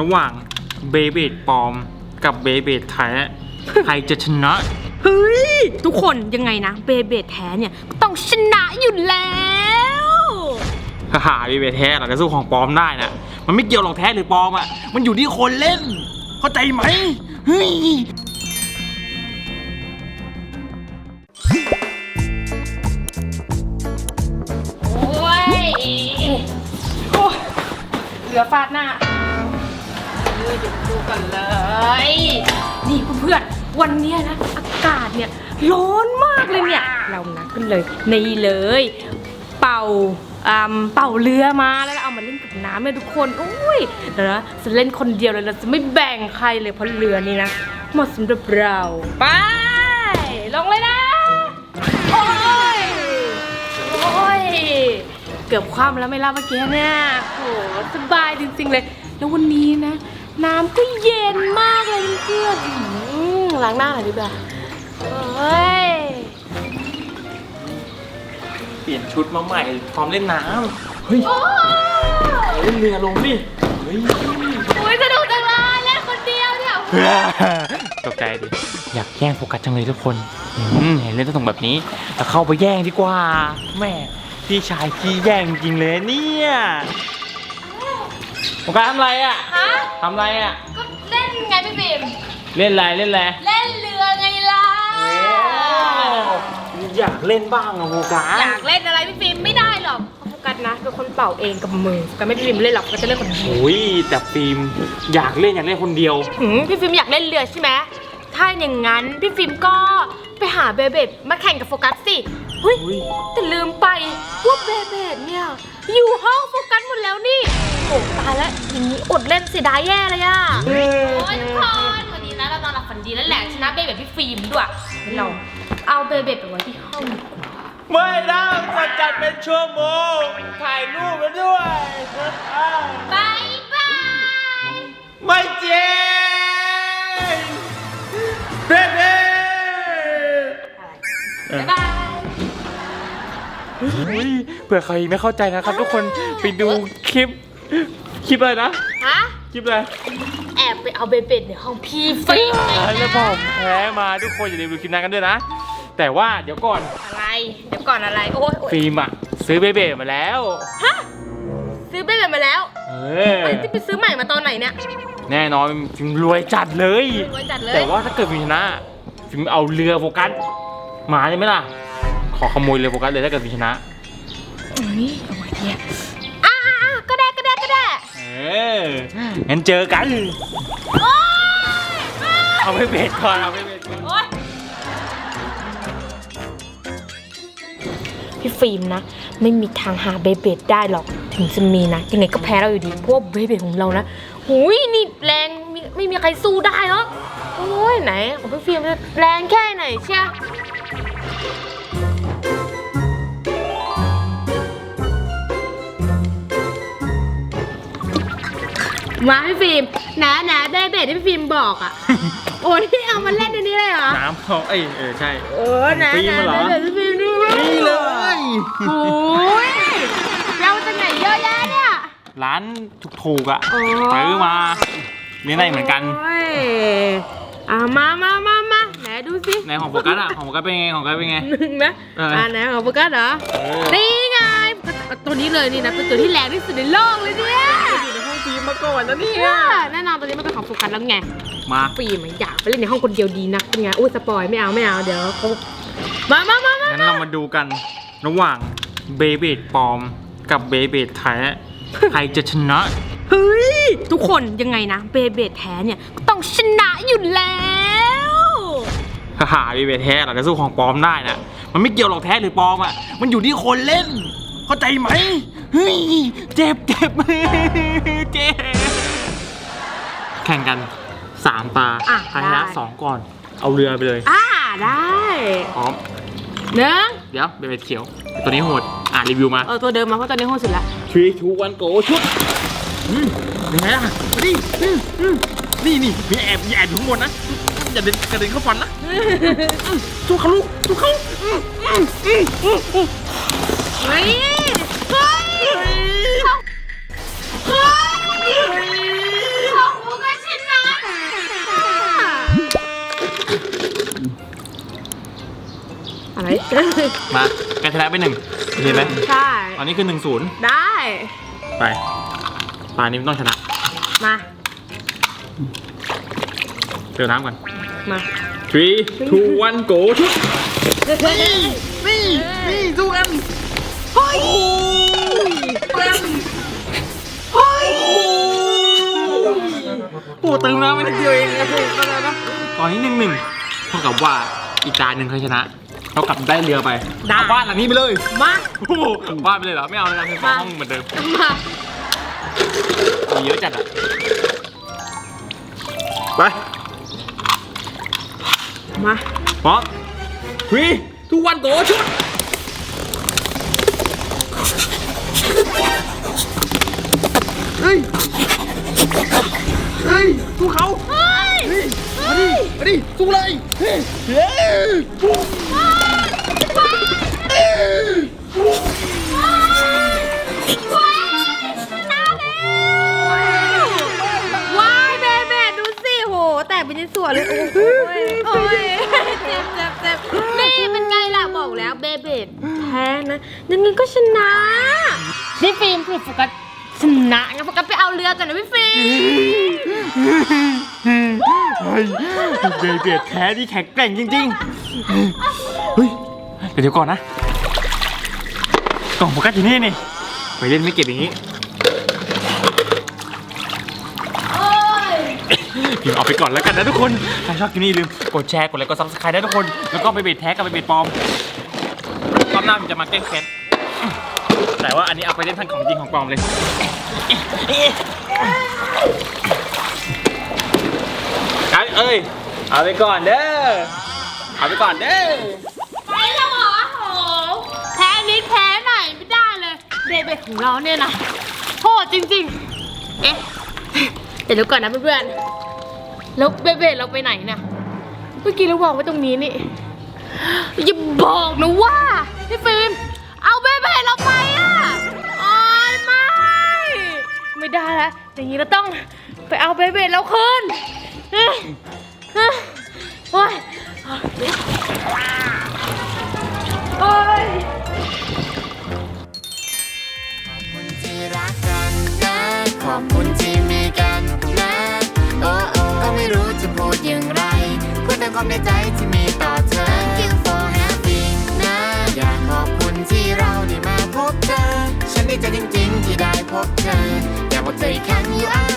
ระหว่างเบเบดปลอมกับเบเบดแท้ใครจะชนะ เฮ้ย ทุกคนยังไงนะเบเบดแท้เนี่ยก็ต้องชนะอยู่แล้วฮ่าเบเบดแท้เราจะสู้ของปลอมได้นะ มันไม่เกี่ยวหรอกแท้หรือปลอมอะ มันอยู่ที่คนเล่น เข้าใจไหมเฮ้ยโอ้ยโอ้ยเหลือฟาดหน้าเออเดี๋ยวดูกันเลย นี่เพื่อนๆวันเนี้ยนะ อากาศเนี่ยร้อนมากเลยเนี่ย เรานักกันเลยนี่เลย เป่าอ่าเป่าเรือมาแล้วก็เอามาเล่นกับน้ำเลยทุกคนโอ้ยเดี๋ยวนะจะเล่นคนเดียวเลยเราจะไม่แบ่งใครเลยเพราะเรือนี้นะเหมาะสำหรับเราไปลงเลยนะโอ้ยโอ้ยเกือบคว่ำแล้วไม่ล่ะเมื่อกี้เนี่ยโหสบายจริงๆเลย แล้ววันนี้นะ น้ำก็เย็นมากเลยเพื่อนๆอื้อหือล้างหน้าหน่อยดีกว่าเฮ้ย เปลี่ยนชุดมาใหม่พร้อมเล่นน้ำเฮ้ยเล่นเรือลงดิเฮ้ยอุ้ยสนุกจังเลยเล่นคนเดียวเนี่ยตกใจดิ อยากแย่งโฟกัสจังเลยทุกคนอืมเห็นเล่นสนุกแบบนี้เราเข้าไปแย่งดีกว่า แม่พี่ชายขี้แย่งจริงเลยเนี่ย โฟกัสทำอะไรอะฮะทำอะไรอะ ก็เล่นไงพี่บิมเล่นอะไรเล่นอะไรเล่นเรือไงล่ะอยากเล่นบ้างอะโฟกัสอยากเล่นอะไรพี่ฟิล์มไม่ได้หรอกเพราะโฟกัสนะเป็นคนเป่าเองกับมือก็ไม่พี่ฟิล์มเล่นหรอกก็จะเล่นคนเดียวโอ้ยแต่ฟิล์มอยากเล่นอยากเล่นคนเดียวหืมพี่ฟิล์มอยากเล่นเรือใช่ไหมถ้าอย่างนั้นพี่ฟิล์มก็ไปหาเบเบดมาแข่งกับโฟกัสสิเฮ้ยอุ๊ยแต่ลืมไปว่าเบเบดเนี่ยอยู่ห้องโฟกัสหมดแล้วนี่ โอ้ตายแล้วอย่างนี้อดเล่นเสียดายแย่เลยอะโอ้ยทุกคนวันนี้นะเรานอนหลับฝันดีแล้วแหละชนะเบเบดพี่ฟิล์มด้วยงั้นเราเอาเบเบดไปไว้ที่ห้องดีกว่าไม่ได้ก็จัดเป็นชั่วโมง ถ่ายรูปมาด้วยบายบายไม่เจ๊งเบ๊เบ๊บายบาย อุ๊ยเผื่อใครไม่เข้าใจนะครับทุกคนไปดูคลิป คลิปอะไรนะ ฮะ คลิปอะไรแอบไปเอาเบเบ็ดในห้องพี่ฟิล์มไงแล้วผมแพ้มาทุกคนอย่าลืมดูคลิปนั้นกันด้วยนะ แต่ว่าเดี๋ยวก่อนอะไร เดี๋ยวก่อนอะไร โอ้ยโอ๊ยฟิล์มอะซื้อเบเบ้มาแล้ว ฮะ ซื้อเบเบ็ดมาแล้วเออเฮ้ยที่ไปซื้อใหม่มาตอนไหนเนี่ย แน่นอนฟิล์มรวยจัดเลย รวยจัดเลย แต่ว่าถ้าเกิดฟิล์มชนะฟิล์มเอาเรือโฟกัสมาได้ไหมล่ะ ขอขโมยเรือโฟกัสเลยถ้าเกิดฟิล์มชนะ เอ้ยเอาไว้เนี่ย อองั้นเจอกันโอ๊ยเอาไปเบรกก่อน เอาไปเบรกก่อน โอ๊ยพี่ฟิล์มนะ ไม่มีทางหาเบเบ็ดได้หรอก ถึงจะมีนะ ยังไงก็แพ้เราอยู่ดี เพราะวกเบเบ็ดของเรานะหุยนี่แรงมีไม่มีใครสู้ได้หรอกโอ้ยไหนของพี่ฟิล์มจะแรงแค่ไหนเชีย มาพี่ฟิล์มนะนะเบเบ็ดที่พี่ฟิล์มบอกอะ โอ้ที่เอามาเล่นในนี้เลยเหรอ น้ำเขาเอ้ยเออใช่ เออนะฟิล์มนะเหรอเบเบ็ดพี่ฟิล์มด้วยนี่เลย โอ้ยเราจะไหนเยอะแยะเนี่ย ร้านถูกๆอะอ๋อซื้อมาเลี้ยงได้เหมือนกันโอ้ยอะมามามามาไหนดูสิในของโฟกัสอะของโฟกัสเป็นไงของโฟกัสเป็นไง หนึ่งนะเอออ่ อ่าไหนของโฟกัสเหรอ เออนี่ไง ตัวนี้เลยนี่นะเป็นตัวที่แรงที่สุดในโลกเลยเนี่ย มมาก่อนนะเนี่เนี่ยยแน่นอนตัวนี้มันเป็นของโฟกัสแล้วไงมาฟิล์มอะอยากไปเล่นในห้องคนเดียวดีนักเป็นไงอุ้ยสปอยไม่เอาไม่เอาเดี๋ยวเขามามามามางั้นเรามาดูกัน ระหว่างเบเบดปลอมกับเบเบดแท้ใครจะชนะ เฮ้ยทุกคนยังไงนะเบเบดแท้เนี่ยก็ต้องชนะอยู่แล้วฮ่าเบเบดแท้เราจะสู้ของปลอมได้นะ มันไม่เกี่ยวหรอกแท้หรือปลอมอะ มันอยู่ที่คนเล่น เข้าใจไหม เฮ้ยเจ็บเจ็บเจ็บ แข่งกันสามตาอะใครชนะได้ สองก่อน เอาเรือไปเลยอ่าได้พร้อมหนึ่งเดี๋ยวเบเบดเขียว ตัวนี้โหด อ่านรีวิวมาเออตัวเดิมมาเพราะตัวนี้โหดสุดละทรีทูวันโกชุดอืมยังไงล่ะมาดิอืมอืมนี่นี่มีแอบมีแอบอยู่ข้างบนนะ อย่าเดินกระเด็นเข้าฟันนะอืมสู้เขาลูกสู้เขาอืมอื อะไร มาแกชนะไปหนึ่งดีไหมใช่ ตอนนี้คือหนึ่งศูนย์ได้ ไปตานนี้ต้องชนะ มา เติมน้ำก่อน มา three two one go ชุด วิ่งวิ่งสู้กัน ยเฮ้ยโอ้เติมน้ำไปนิดเดียวเองนะพี่ก็ได้นะตอนนี้หนึ่งหนึ่งเท่ากับว่าอีกตาหนึ่งใครชนะเท่ากับได้เรือไปเอาบ้านหลังนี้ไปเลยมาโอ้โหบ้านไปเลยเหรอไม่เอาเลยนะเป็นห้องเหมือนเดิมมามีเยอะจัดอะไปมา พร้อมฟรีทุกวันโกชุด เฮ้ย เฮ้ย สู้เขาเฮ้ยมาดิมาดิสู้เลยเฮ้ยเฮ้ยว้ายเบเบดูสิโห แต่เป็นในส่วนเลย โอ้ยโอ้ยเจ็บเจ็บเจ็บนี่เป็นไงล่ะบอกแล้วเบเบดแพ้นะยังไงก็ชนะ นี่ฟิล์มคือโฟกัส ชนะงั้นโฟกัสไปเอาเรือกันนะพี่ฟิล์มเฮ้ยเบเบียดแท้ที่แข็งแกร่งจริงๆ เฮ้ยเดี๋ยวก่อนนะ กล่องโฟกัสอยู่นี่นี่ ไปเล่นไม่เก็บอย่างนี้พิมพ์เอาไปก่อนแล้วกันนะทุกคนถ้าชอบคลิปนี้อย่าลืมกดแชร์ กดไลค์ กดซับสไครต์ได้ทุกคน แล้วก็ไปเบ็ดแท้กับไปเบ็ดปลอมรอบหน้ามันจะมาแกล้งแค้น แต่ว่าอันนี้เอาไปเล่นทั้งของจริงของปลอมเลยเอาเอ้ย เอาไปก่อนเด้อ เอาไปก่อนเด้อ ไปแล้วเหรอโหแพ้นิดแพ้หน่อยไม่ได้เลย เบเบของเราเนี่ยนะโหดจริงๆ เอ๊ะเดี๋ยวดี๋ยวก่อนนะเพื่อนๆ แล้วเบเบเราไปไหนเนี่ยเมื่อกี้เราวางไว้ตรงนี้นี่ อย่าบอกนะว่าพี่ฟิล์มเอาเบเบเราไป ไม่ได้แล้วอย่างนี้เราต้องไปเอาเบเบเราคืนเอ้ยเอ้ยโอ้ยโอ้ยที่รักกันนะ ขอบคุณที่มีกันนะ โอ้โอ้ก็ไม่รู้จะพูดอย่างไรพูดแต่ความในใจที่มีต่อเธอ Thank you for having นะ อยากขอบคุณที่เราได้มาพบเธอ ฉันดีใจจริงๆที่ได้พบเธอ อยาก